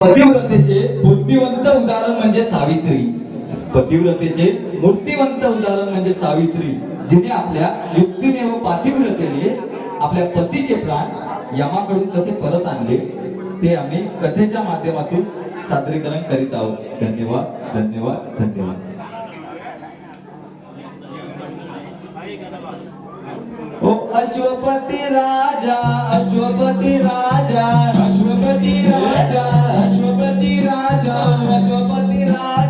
पतिव्रतेचे बुद्धिवंत उदाहरण म्हणजे सावित्री. पतिव्रतेचे मूर्तिवंत उदाहरण म्हणजे सावित्री. जिने आपल्या युक्तीने व पातिव्रतेने आपल्या पतीचे प्राण यमाकडून कसे परत आणले ते आम्ही कथेच्या माध्यमातून सादरीकरण करीत आहोत. धन्यवाद धन्यवाद धन्यवाद. ओ अश्वपती राजा अश्वपती राजा अश्वपती राजा अश्वपती राजा अश्वपती राजा.